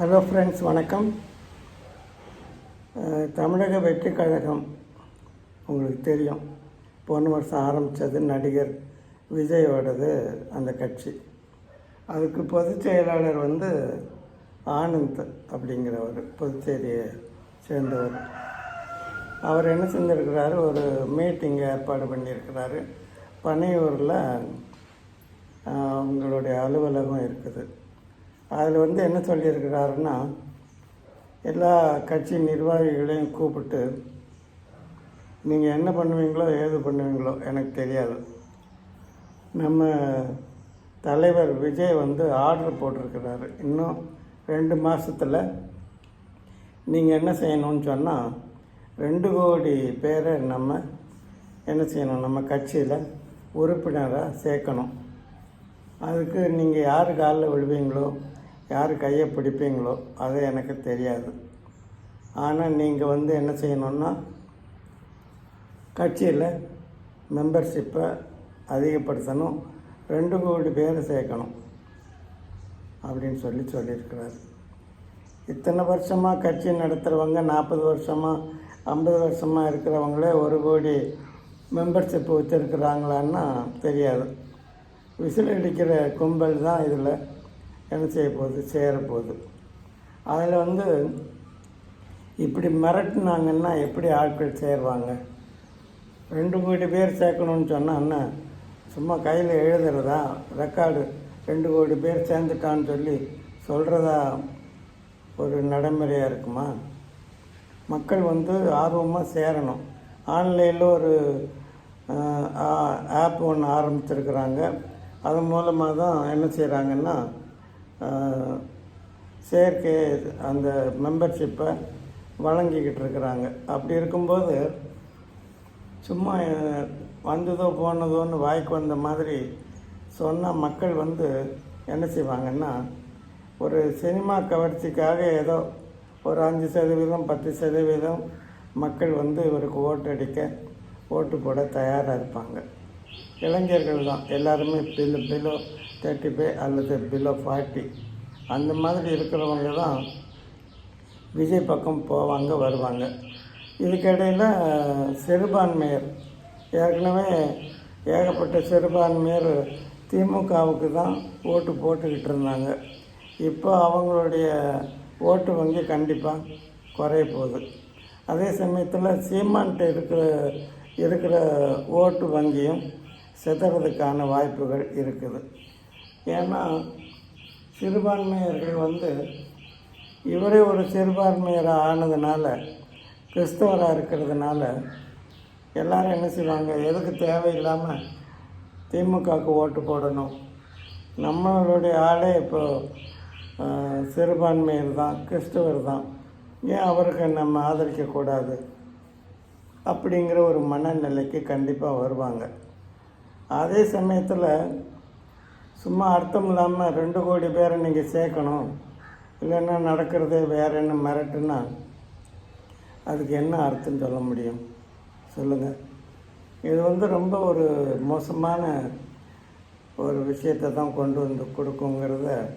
Hello friends வணக்கம். தமிழக வெற்றி கழகம் உங்களுக்கு தெரியும். போன வருஷம் ஆரம்பித்தது நடிகர் விஜயோடது அந்த கட்சி. அதுக்கு பொதுச் செயலாளர் வந்து ஆனந்த் அப்படிங்கிறவர் புதுச்சேரியை சேர்ந்தவர். அவர் என்ன செஞ்சுருக்கிறாரு? ஒரு மீட்டிங் ஏற்பாடு பண்ணியிருக்கிறாரு. பனையூரில் அவங்களுடைய அலுவலகம் இருக்குது. அதில் வந்து என்ன சொல்லியிருக்கிறாருன்னா எல்லா கட்சி நிர்வாகிகளையும் கூப்பிட்டு நீங்கள் என்ன பண்ணுவீங்களோ ஏது பண்ணுவீங்களோ எனக்கு தெரியாது. நம்ம தலைவர் விஜய் வந்து ஆர்டர் போட்டிருக்கிறாரு. இன்னும் ரெண்டு மாதத்தில் நீங்கள் என்ன செய்யணும்னு சொன்னால் ரெண்டு கோடி பேரை நம்ம என்ன செய்யணும்? நம்ம கட்சியில் உறுப்பினராக சேர்க்கணும். அதுக்கு நீங்கள் யார் காலில் விழுவீங்களோ யார் கையை பிடிப்பீங்களோ அது எனக்கு தெரியாது. ஆனால் நீங்கள் வந்து என்ன செய்யணுன்னா கட்சியில் மெம்பர்ஷிப்பை அதிகப்படுத்தணும் ரெண்டு கோடி பேர் சேர்க்கணும் அப்படின்னு சொல்லி சொல்லியிருக்கிறாரு. இத்தனை வருஷமாக கட்சி நடத்துகிறவங்க நாற்பது வருஷமாக ஐம்பது வருஷமாக இருக்கிறவங்களே ஒரு கோடி மெம்பர்ஷிப் வச்சுருக்குறாங்களான்னா தெரியாது. விசில் அடிக்கிற கும்பல் தான் இதில். என்ன செய்ய போகுது சேர போகுது அதில் வந்து இப்படி மிரட்டினாங்கன்னா எப்படி ஆட்கள் சேருவாங்க? ரெண்டு கோடி பேர் சேர்க்கணும்னு சொன்னால் என்ன? சும்மா கையில் எழுதுறதா? ரெக்கார்டு. ரெண்டு கோடி பேர் சேர்ந்துட்டான்னு சொல்லி சொல்கிறதா ஒரு நடைமுறையாக இருக்குமா? மக்கள் வந்து ஆர்வமாக சேரணும். ஆன்லைனில் ஒரு ஆப் ஒன்று ஆரம்பிச்சிருக்கிறாங்க. அது மூலமாக தான் என்ன செய்கிறாங்கன்னா செயற்கை அந்த மெம்பர்ஷிப்பை வழங்கிக்கிட்டு இருக்கிறாங்க. அப்படி இருக்கும்போது சும்மா வந்ததோ போனதோன்னு வாய்க்கு வந்த மாதிரி சொன்னால் மக்கள் வந்து என்ன செய்வாங்கன்னா ஒரு சினிமா கவர்ச்சிக்காக ஏதோ ஒரு அஞ்சு சதவீதம் பத்து சதவீதம் மக்கள் வந்து இவருக்கு ஓட்டு அடிக்க ஓட்டு போட தயாராக இருப்பாங்க. இளைஞர்கள் தான் எல்லாருமே பிலோ பிலோ தேர்ட்டி ஃபைவ் அல்லது பிலோ ஃபார்ட்டி அந்த மாதிரி இருக்கிறவங்க தான் விஜய் பக்கம் போவாங்க வருவாங்க. இதுக்கிடையில் சிறுபான்மையர். ஏற்கனவே ஏகப்பட்ட சிறுபான்மையர் திமுகவுக்கு தான் ஓட்டு போட்டுக்கிட்டு இருந்தாங்க. இப்போ அவங்களுடைய ஓட்டு வங்கி கண்டிப்பாக குறைய போகுது. அதே சமயத்தில் சீமான்ட்டு இருக்கிற இருக்கிற ஓட்டு வங்கியும் சிதறதுக்கான வாய்ப்புகள் இருக்குது. ஏன்னா சிறுபான்மையர்கள் வந்து இவரே ஒரு சிறுபான்மையராக ஆனதுனால கிறிஸ்தவராக இருக்கிறதுனால எல்லாரும் என்ன செய்வாங்க எதுக்கு தேவையில்லாமல் திமுகவுக்கு ஓட்டு போடணும்? நம்மளுடைய ஆளே இப்போ சிறுபான்மையர் தான் கிறிஸ்தவர் தான். ஏன் அவருக்கு நம்ம ஆதரிக்கக்கூடாது? அப்படிங்கிற ஒரு மனநிலைக்கு கண்டிப்பாக வருவாங்க. அதே சமயத்தில் சும்மா அர்த்தம் இல்லாமல் ரெண்டு கோடி பேரை நீங்கள் சேர்க்கணும் இல்லைன்னா நடக்கிறதே வேறு என்ன மிரட்டுன்னா அதுக்கு என்ன அர்த்தம் சொல்ல முடியும்? சொல்லுங்கள் இது வந்து ரொம்ப ஒரு மோசமான ஒரு விஷயத்தை தான் கொண்டு வந்து கொடுக்குங்கிறத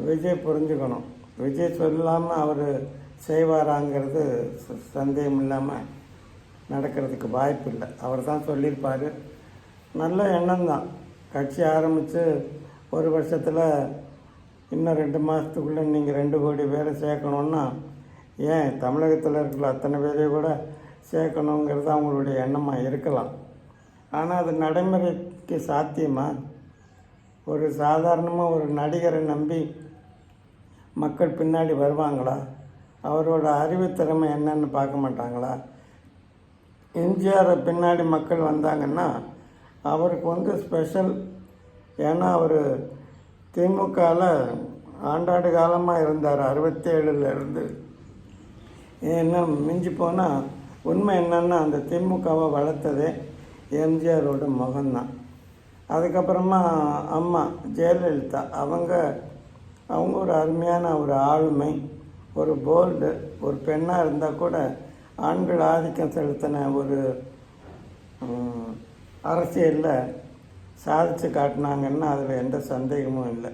விஜய் புரிஞ்சுக்கணும். விஜய் சொல்லாமல் அவர் செய்வாராங்கிறது ச- சந்தேகம் இல்லாமல் நடக்கிறதுக்கு வாய்ப்பு இல்லை அவர் தான் சொல்லியிருப்பார். நல்ல எண்ணம் தான் கட்சி ஆரம்பித்து ஒரு வருஷத்தில் இன்னும் ரெண்டு மாதத்துக்குள்ளே நீங்கள் ரெண்டு கோடி பேரை சேர்க்கணுன்னா ஏன் தமிழகத்தில் இருக்கிற அத்தனை பேரையும் கூட சேர்க்கணுங்கிறது அவங்களுடைய எண்ணமாக இருக்கலாம். ஆனால் அது நடைமுறைக்கு சாத்தியமாக ஒரு சாதாரணமாக ஒரு நடிகரை நம்பி மக்கள் பின்னாடி வருவாங்களா? அவரோட அறிவுத்திறமை என்னன்னு பார்க்க மாட்டாங்களா? எம்ஜிஆரை பின்னாடி மக்கள் வந்தாங்கன்னா அவருக்கு வந்து ஸ்பெஷல் ஏன்னா அவர் திமுகவில் ஆண்டாண்டு காலமாக இருந்தார் அறுபத்தேழுலேருந்து ஏன்னா மிஞ்சி போனால் உண்மை என்னன்னா அந்த திமுகவை வளர்த்ததே எம்ஜிஆரோட முகம்தான். அதுக்கப்புறமா அம்மா ஜெயலலிதா அவங்க அவங்க ஒரு அருமையான ஒரு ஆளுமை ஒரு போல்டு ஒரு பெண்ணாக இருந்தால் கூட ஆண்கள் ஆதிக்கம் செலுத்தின ஒரு அரசியலில் சாதித்து காட்டினாங்கன்னா அதில் எந்த சந்தேகமும் இல்லை.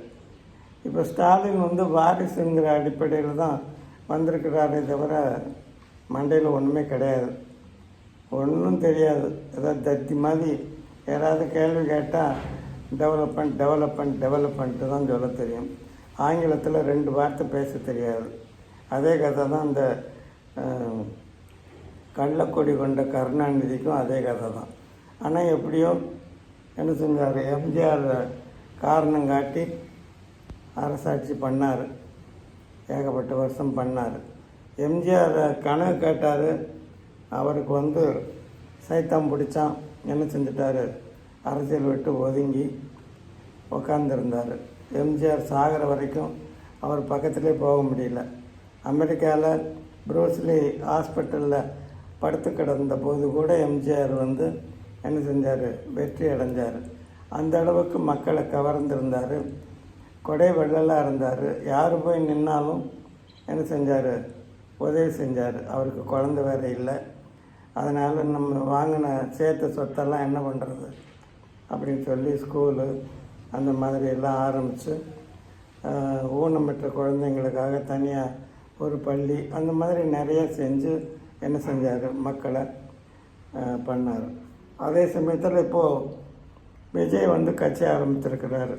இப்போ ஸ்டாலின் வந்து வாரிசுங்கிற அடிப்படையில் தான் வந்திருக்கிறாரே தவிர மண்டையில் ஒன்றுமே கிடையாது. ஒன்றும் தெரியாது. ஏதாவது தத்தி மாதிரி யாராவது கேள்வி கேட்டால் டெவலப்மெண்ட் டெவலப்மெண்ட் டெவலப்மெண்ட்டு தான் சொல்ல தெரியும். ஆங்கிலத்தில் ரெண்டு வார்த்தை பேச தெரியாது. அதே கதை தான் இந்த கள்ளக்கொடி கொண்ட கருணாநிதிக்கும் அதே கதை தான் ஆனால் எப்படியோ என்ன செஞ்சார்? எம்ஜிஆர் காரணம் காட்டி அரசாட்சி பண்ணார். ஏகப்பட்ட வருஷம் பண்ணார். எம்ஜிஆர் கனவு கேட்டார். அவருக்கு வந்து சைத்தம் பிடிச்சான். என்ன செஞ்சிட்டாரு? அரசியல் விட்டு ஒதுங்கி உக்காந்துருந்தார். எம்ஜிஆர் சாகிற வரைக்கும் அவர் பக்கத்துலேயே போக முடியல. அமெரிக்காவில் ப்ரூஸ்லி ஹாஸ்பிட்டலில் படுத்து கிடந்த போது கூட எம்ஜிஆர் வந்து என்ன செஞ்சார்? வெற்றி அடைஞ்சார். அந்த அளவுக்கு மக்களை கவர்ந்திருந்தார். கொடை வெள்ளலாக இருந்தார். யார் போய் நின்னாலும் என்ன செஞ்சார்? உதவி செஞ்சார். அவருக்கு குழந்த வேற இல்லை. அதனால் நம்ம வாங்கின சேர்த்த சொத்தெல்லாம் என்ன பண்ணுறது அப்படின்னு சொல்லி ஸ்கூலு அந்த மாதிரி எல்லாம் ஆரம்பித்து ஊனமற்ற குழந்தைங்களுக்காக தனியாக ஒரு பள்ளி அந்த மாதிரி நிறைய செஞ்சு என்ன செஞ்சார்? மக்களை பண்ணார். அதே சமயத்தில் இப்போது விஜய் வந்து கட்சி ஆரம்பித்திருக்கிறாரு.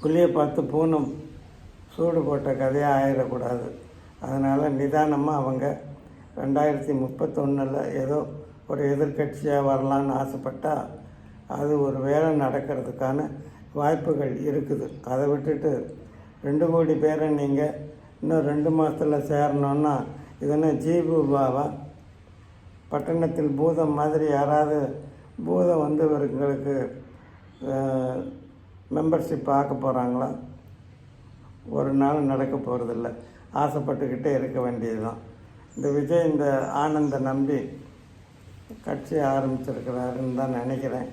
புள்ளியை பார்த்து பூனம் சூடு போட்ட கதையாக ஆயிடக்கூடாது. அதனால் நிதானமாக அவங்க ரெண்டாயிரத்தி முப்பத்தொன்னில் ஏதோ ஒரு எதிர்க்கட்சியாக வரலான்னு ஆசைப்பட்டால் அது ஒரு வேலை நடக்கிறதுக்கான வாய்ப்புகள் இருக்குது. அதை விட்டுட்டு ரெண்டு கோடி பேரை நீங்கள் இன்னும் ரெண்டு மாதத்தில் சேரணுன்னா இதென்ன ஜீபுபாவா பட்டணத்தில் பூதம் மாதிரி யாராவது பூதம் வந்து இவர்களுக்கு மெம்பர்ஷிப் ஆக்க போகிறாங்களா ஒரு நாள் நடக்க போகிறதில்ல ஆசைப்பட்டுக்கிட்டே இருக்க வேண்டியது தான் இந்த விஜய் இந்த ஆனந்த நம்பி கட்சி ஆரம்பிச்சிருக்கிறாருன்னு தான் நினைக்கிறேன்.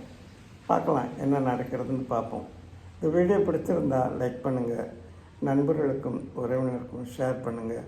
பார்க்கலாம் என்ன நடக்கிறதுன்னு பார்ப்போம். இந்த வீடியோ பிடிச்சிருந்தா லைக் பண்ணுங்கள் நண்பர்களுக்கும் உறவினருக்கும் ஷேர் பண்ணுங்கள்